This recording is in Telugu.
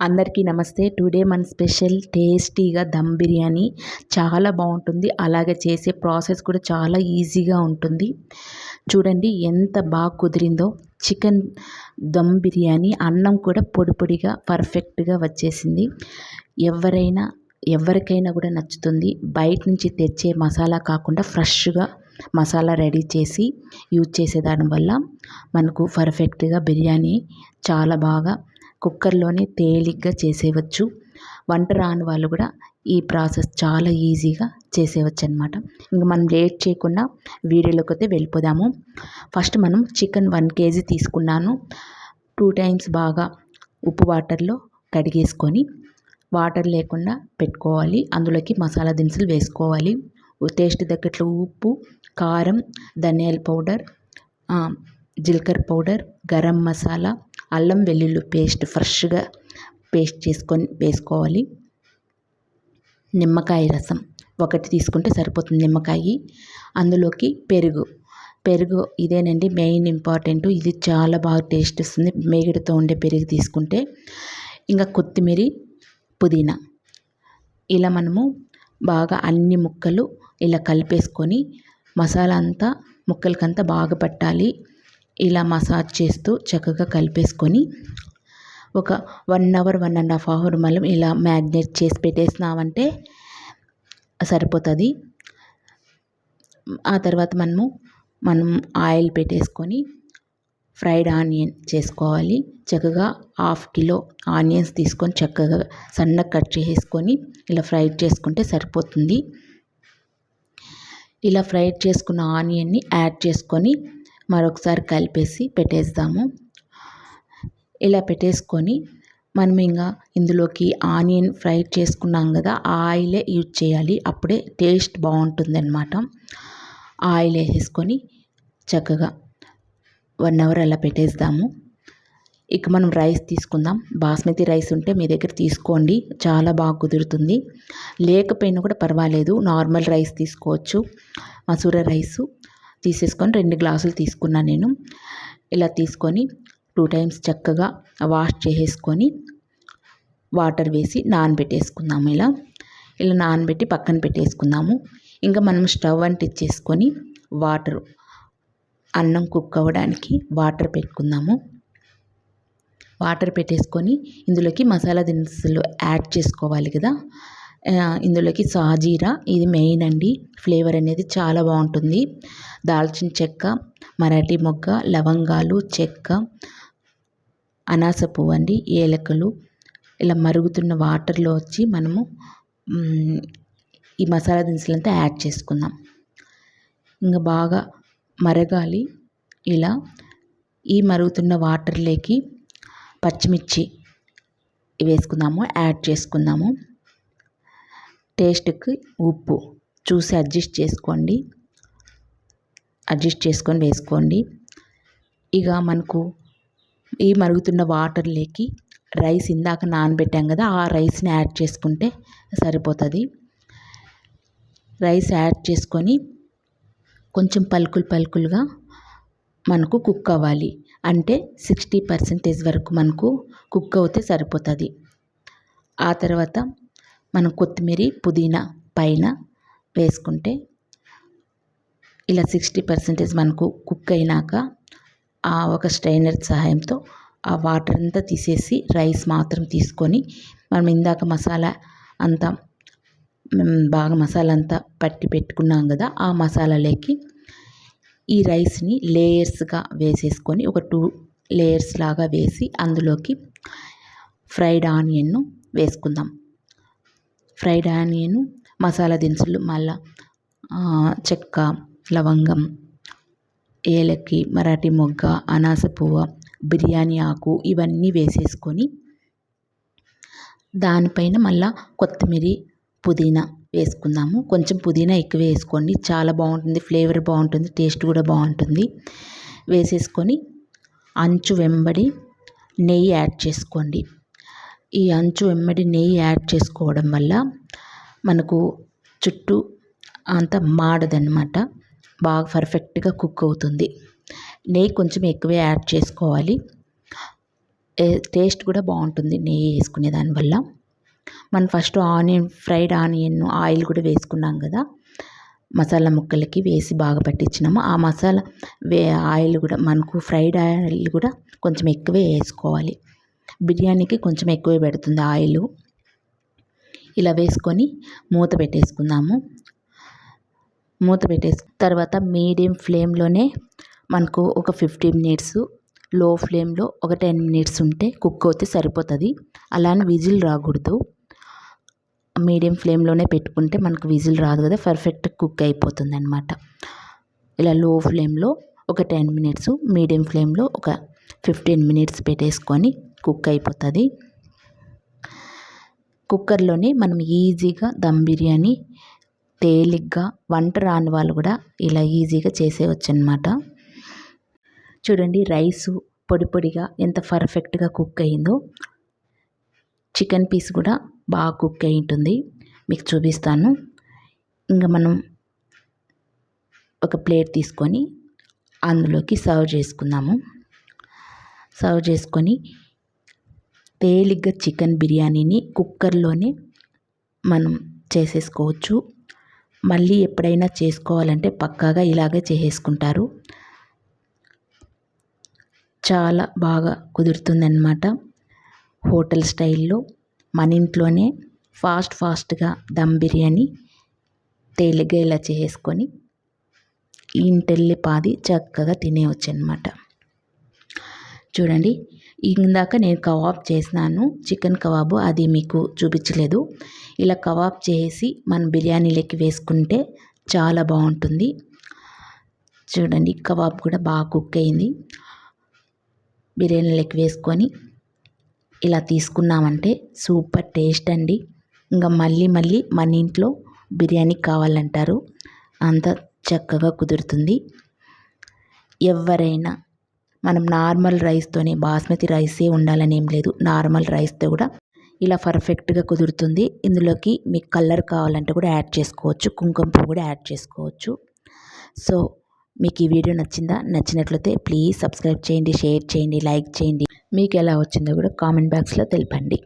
అందరికీ నమస్తే. టుడే మన స్పెషల్ టేస్టీగా దమ్ బిర్యానీ చాలా బాగుంటుంది. అలాగే చేసే ప్రాసెస్ కూడా చాలా ఈజీగా ఉంటుంది. చూడండి ఎంత బాగా కుదిరిందో. చికెన్ దమ్ బిర్యానీ అన్నం కూడా పొడి పొడిగా పర్ఫెక్ట్గా వచ్చేసింది. ఎవరైనా ఎవరికైనా కూడా నచ్చుతుంది. బయట నుంచి తెచ్చే మసాలా కాకుండా ఫ్రెష్గా మసాలా రెడీ చేసి యూజ్ చేసేదాని వల్ల మనకు పర్ఫెక్ట్గా బిర్యానీ చాలా బాగా కుక్కర్లోనే తేలిగ్గా చేసేయవచ్చు. వంట రాని వాళ్ళు కూడా ఈ ప్రాసెస్ చాలా ఈజీగా చేసేయవచ్చు అనమాట ఇంకా మనం లేట్ చేయకుండా వీడియోలోకి అయితే వెళ్ళిపోదాము. ఫస్ట్ మనం చికెన్ వన్ కేజీ తీసుకున్నాను. టూ టైమ్స్ బాగా ఉప్పు వాటర్లో కడిగేసుకొని వాటర్ లేకుండా పెట్టుకోవాలి. అందులోకి మసాలా దినుసులు వేసుకోవాలి. టేస్ట్ తగ్గట్లు ఉప్పు కారం ధనియాల పౌడర్ జీలకర్ర పౌడర్ గరం మసాలా అల్లం వెల్లుల్లి పేస్ట్ ఫ్రెష్గా పేస్ట్ చేసుకొని వేసుకోవాలి. నిమ్మకాయ రసం ఒకటి తీసుకుంటే సరిపోతుంది నిమ్మకాయ. అందులోకి పెరుగు. పెరుగు ఇదేనండి మెయిన్ ఇంపార్టెంట్. ఇది చాలా బాగా టేస్ట్ వస్తుంది. మేగడతో ఉండే పెరుగు తీసుకుంటే. ఇంకా కొత్తిమీర పుదీనా. ఇలా మనము బాగా అన్ని ముక్కలు ఇలా కలిపేసుకొని మసాలా అంతా ముక్కలకంతా బాగా పట్టాలి. ఇలా మసాజ్ చేస్తూ చక్కగా కలిపేసుకొని ఒక one hour one and half hour మనం ఇలా మ్యాగ్నేట్ చేసి పెట్టేసినామంటే సరిపోతుంది. ఆ తర్వాత మనము మనం ఆయిల్ పెట్టేసుకొని ఫ్రైడ్ ఆనియన్ చేసుకోవాలి. చక్కగా హాఫ్ కిలో ఆనియన్స్ తీసుకొని చక్కగా సన్నగా కట్ చేసుకొని ఇలా ఫ్రై చేసుకుంటే సరిపోతుంది. ఇలా ఫ్రై చేసుకున్న ఆనియన్ని యాడ్ చేసుకొని మరొకసారి కలిపేసి పెట్టేస్తాము. ఇలా పెట్టేసుకొని మనం ఇంకా ఇందులోకి ఆనియన్ ఫ్రై చేసుకున్నాం కదా ఆ ఆయిలే యూజ్ చేయాలి. అప్పుడే టేస్ట్ బాగుంటుంది అనమాట ఆయిల్ వేసేసుకొని చక్కగా వన్ అవర్ అలా పెట్టేస్తాము. ఇక మనం రైస్ తీసుకుందాం. బాస్మతి రైస్ ఉంటే మీ దగ్గర తీసుకోండి. చాలా బాగా కుదురుతుంది. లేకపోయినా కూడా పర్వాలేదు. నార్మల్ రైస్ తీసుకోవచ్చు. మసూర రైసు. తీసేసుకొని రెండు గ్లాసులు తీసుకున్నాను నేను. ఇలా తీసుకొని టూ టైమ్స్ చక్కగా వాష్ చేసేసుకొని వాటర్ వేసి నానబెట్టేసుకుందాము ఇలా. ఇలా నానబెట్టి పక్కన పెట్టేసుకుందాము. ఇంకా మనం స్టవ్ అంటించేసుకొని వాటర్ అన్నం కుక్ అవ్వడానికి వాటర్ పెట్టుకుందాము. వాటర్ పెట్టేసుకొని ఇందులోకి మసాలా దినుసులు యాడ్ చేసుకోవాలి కదా. ఇందులోకి సాజీరా ఇది మెయిన్ అండి. ఫ్లేవర్ అనేది చాలా బాగుంటుంది. దాల్చిన చెక్క మరాఠీ మొగ్గ లవంగాలు చెక్క అనాస పువ్వు అండి ఏలకలు. ఇలా మరుగుతున్న వాటర్లో వచ్చి మనము ఈ మసాలా దినుసులంతా యాడ్ చేసుకుందాం. ఇంకా బాగా మరగాలి. ఇలా ఈ మరుగుతున్న వాటర్లోకి పచ్చిమిర్చి వేసుకుందాము యాడ్ చేసుకుందాము. టేస్ట్కి ఉప్పు చూసి అడ్జస్ట్ చేసుకోండి. అడ్జస్ట్ చేసుకొని వేసుకోండి. ఇక మనకు ఈ మరుగుతున్న వాటర్లోకి రైస్ ఇందాక నానబెట్టాం కదా ఆ రైస్ని యాడ్ చేసుకుంటే సరిపోతుంది. రైస్ యాడ్ చేసుకొని కొంచెం పలుకులు పలుకులుగా మనకు కుక్ అవ్వాలి. అంటే సిక్స్టీ పర్సెంటేజ్ వరకు మనకు కుక్ అవుతే సరిపోతుంది. ఆ తర్వాత మనం కొత్తిమీర పుదీనా పైన వేసుకుంటే ఇలా సిక్స్టీ పర్సెంటేజ్ మనకు కుక్ అయినాక ఆ ఒక స్ట్రైనర్ సహాయంతో ఆ వాటర్ అంతా తీసేసి రైస్ మాత్రం తీసుకొని మనం ఇందాక మసాలా అంతా బాగా మసాలా అంతా పట్టి పెట్టుకున్నాం కదా ఆ మసాలాలోకి ఈ రైస్ని లేయర్స్గా వేసేసుకొని ఒక టూ లేయర్స్ లాగా వేసి అందులోకి ఫ్రైడ్ ఆనియన్ను వేసుకుందాం. ఫ్రైడ్ ఆనియన్ మసాలా దినుసులు మళ్ళా చెక్క లవంగం ఏలకి మరాఠీ మొగ్గ అనాస పువ్వు బిర్యానీ ఆకు ఇవన్నీ వేసేసుకొని దానిపైన మళ్ళా కొత్తిమీర పుదీనా వేసుకుందాము. కొంచెం పుదీనా ఎక్కువ వేసుకోండి. చాలా బాగుంటుంది ఫ్లేవర్ బాగుంటుంది టేస్ట్ కూడా బాగుంటుంది. వేసేసుకొని అంచు వెంబడి నెయ్యి యాడ్ చేసుకోండి. ఈ అంచు వెంబడి నెయ్యి యాడ్ చేసుకోవడం వల్ల మనకు చుట్టూ అంత మాడదన్నమాట. బాగా పర్ఫెక్ట్గా కుక్ అవుతుంది. నెయ్యి కొంచెం ఎక్కువే యాడ్ చేసుకోవాలి. టేస్ట్ కూడా బాగుంటుంది నెయ్యి వేసుకునే దానివల్ల మనం first onion fried onion oil కూడా వేసుకున్నాం కదా. మసాలా ముక్కలకి వేసి బాగా పట్టించినాము. ఆ మసాలా వే ఆయిల్ కూడా మనకు ఫ్రైడ్ ఆయిల్ కూడా కొంచెం ఎక్కువే వేసుకోవాలి. బిర్యానీకి కొంచెం ఎక్కువే పెడుతుంది ఆయిల్. ఇలా వేసుకొని మూత పెట్టేసుకుందాము. మూత పెట్టేసి తర్వాత మీడియం ఫ్లేమ్లోనే మనకు ఒక ఫిఫ్టీన్ మినిట్స్లో ఫ్లేమ్లో ఒక టెన్ మినిట్స్ ఉంటే కుక్ అవుతే సరిపోతుంది. అలానే విజిల్ రాకూడదు. మీడియం ఫ్లేమ్లోనే పెట్టుకుంటే మనకు విజిల్ రాదు కదా పర్ఫెక్ట్ కుక్ అయిపోతుంది అనమాట ఇలా లో ఫ్లేమ్లో ఒక టెన్ మినిట్స్ మీడియం ఫ్లేమ్లో ఒక ఫిఫ్టీన్ మినిట్స్ పెట్టేసుకొని కుక్ అయిపోతుంది. కుక్కర్లోనే మనం ఈజీగా దమ్ బిర్యానీ తేలిగ్గా వంట రాని వాళ్ళు కూడా ఇలా ఈజీగా చేసేయచ్చు అనమాట చూడండి రైసు పొడి పొడిగా ఎంత పర్ఫెక్ట్గా కుక్ అయిందో. చికెన్ పీస్ కూడా బాగా కుక్ అయి ఉంటుంది. మీకు చూపిస్తాను. ఇంకా మనం ఒక ప్లేట్ తీసుకొని అందులోకి సర్వ్ చేసుకుందాము. సర్వ్ చేసుకొని తేలిగ్గా చికెన్ బిర్యానీని కుక్కర్లోనే మనం చేసేసుకోవచ్చు. మళ్ళీ ఎప్పుడైనా చేసుకోవాలంటే పక్కాగా ఇలాగే చేసేసుకుంటారు. చాలా బాగా కుదురుతుందన్నమాట. హోటల్ స్టైల్లో మన ఇంట్లోనే ఫాస్ట్ ఫాస్ట్గా దమ్ బిర్యానీ తేలిగ్గా ఇలా చేసుకొని ఇంటెల్లి పాది చక్కగా తినేయచ్చు అనమాట చూడండి. ఇందాక నేను కబాబ్ చేసినాను. చికెన్ కబాబు అది మీకు చూపించలేదు. ఇలా కబాబ్ చేసి మనం బిర్యానీలోకి వేసుకుంటే చాలా బాగుంటుంది. చూడండి కబాబ్ కూడా బాగా కుక్ అయింది. బిర్యానీలోకి వేసుకొని ఇలా తీసుకున్నామంటే సూపర్ టేస్ట్ అండి. ఇంకా మళ్ళీ మళ్ళీ మన ఇంట్లో బిర్యానీ కావాలంటారు. అంత చక్కగా కుదురుతుంది. ఎవరైనా మనం నార్మల్ రైస్తోనే బాస్మతి రైసే ఉండాలని ఏం లేదు. నార్మల్ రైస్తో కూడా ఇలా పర్ఫెక్ట్గా కుదురుతుంది. ఇందులోకి మీకు కలర్ కావాలంటే కూడా యాడ్ చేసుకోవచ్చు. కుంకుమ పువ్వు కూడా యాడ్ చేసుకోవచ్చు. సో మీకు ఈ వీడియో నచ్చిందా? నచ్చినట్లయితే ప్లీజ్ సబ్స్క్రైబ్ చేయండి షేర్ చేయండి లైక్ చేయండి. మీకు ఎలా వచ్చిందో కూడా కామెంట్ బాక్స్లో తెలపండి.